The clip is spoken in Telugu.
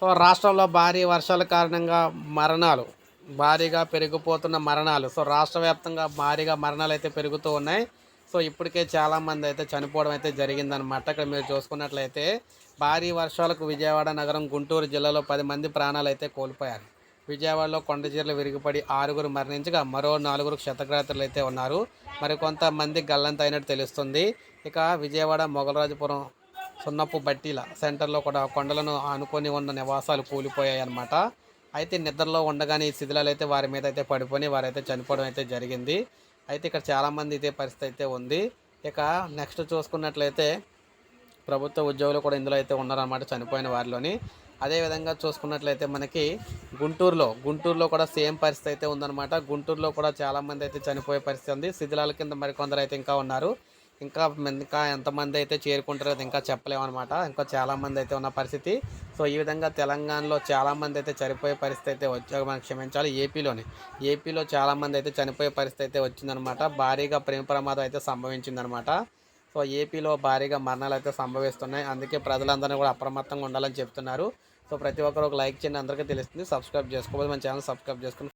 సో రాష్ట్రంలో భారీ వర్షాల కారణంగా మరణాలు భారీగా పెరిగిపోతున్న మరణాలు. సో రాష్ట్ర వ్యాప్తంగా భారీగా మరణాలు అయితే పెరుగుతూ ఉన్నాయి. సో ఇప్పటికే చాలామంది అయితే చనిపోవడం అయితే జరిగిందనమాట ఇక్కడ మీరు చూసుకున్నట్లయితే భారీ వర్షాలకు విజయవాడ నగరం గుంటూరు జిల్లాలో పది మంది ప్రాణాలు అయితే కోల్పోయారు. విజయవాడలో కొండచీరలు విరిగిపడి ఆరుగురు మరణించగా మరో నాలుగురు క్షతగ్రాతులు అయితే ఉన్నారు. మరికొంతమంది గల్లంత అయినట్టు తెలుస్తుంది. ఇక విజయవాడ మొగలరాజపురం సున్నపు బట్టీల సెంటర్లో కూడా కొండలను ఆనుకొని ఉన్న నివాసాలు కూలిపోయాయి అన్నమాట. అయితే నిద్రలో ఉండగానే ఈ శిథిలాలు అయితే వారి మీద అయితే పడిపోయి వారైతే చనిపోవడం అయితే జరిగింది. అయితే ఇక్కడ చాలామంది ఇదే పరిస్థితి అయితే ఉంది. ఇక నెక్స్ట్ చూసుకున్నట్లయితే ప్రభుత్వ ఉద్యోగులు కూడా ఇందులో అయితే ఉన్నారన్నమాట చనిపోయిన వారిలోని. అదేవిధంగా చూసుకున్నట్లయితే మనకి గుంటూరులో గుంటూరులో కూడా సేమ్ పరిస్థితి అయితే ఉందన్నమాట. గుంటూరులో కూడా చాలామంది అయితే చనిపోయే పరిస్థితి ఉంది. శిథిలాల కింద మరికొందరు అయితే ఇంకా ఉన్నారు. ఇంకా ఇంకా ఎంతమంది అయితే చేరుకుంటారో అది ఇంకా చెప్పలేమన్నమాట. ఇంకా చాలామంది అయితే ఉన్న పరిస్థితి. సో ఈ విధంగా తెలంగాణలో చాలామంది అయితే చనిపోయే పరిస్థితి అయితే వచ్చాక మనం క్షమించాలి ఏపీలోని. ఏపీలో చాలామంది అయితే చనిపోయే పరిస్థితి అయితే వచ్చిందనమాట భారీగా ప్రేమ ప్రమాదం అయితే సంభవించిందనమాట సో ఏపీలో భారీగా మరణాలు అయితే సంభవిస్తున్నాయి. అందుకే ప్రజలందరినీ కూడా అప్రమత్తంగా ఉండాలని చెప్తున్నారు. సో ప్రతి ఒక్కరు ఒక లైక్ చేయండి. అందరికీ తెలుస్తుంది. సబ్స్క్రైబ్ చేసుకోవాలి మన ఛానల్ సబ్స్క్రైబ్ చేసుకుని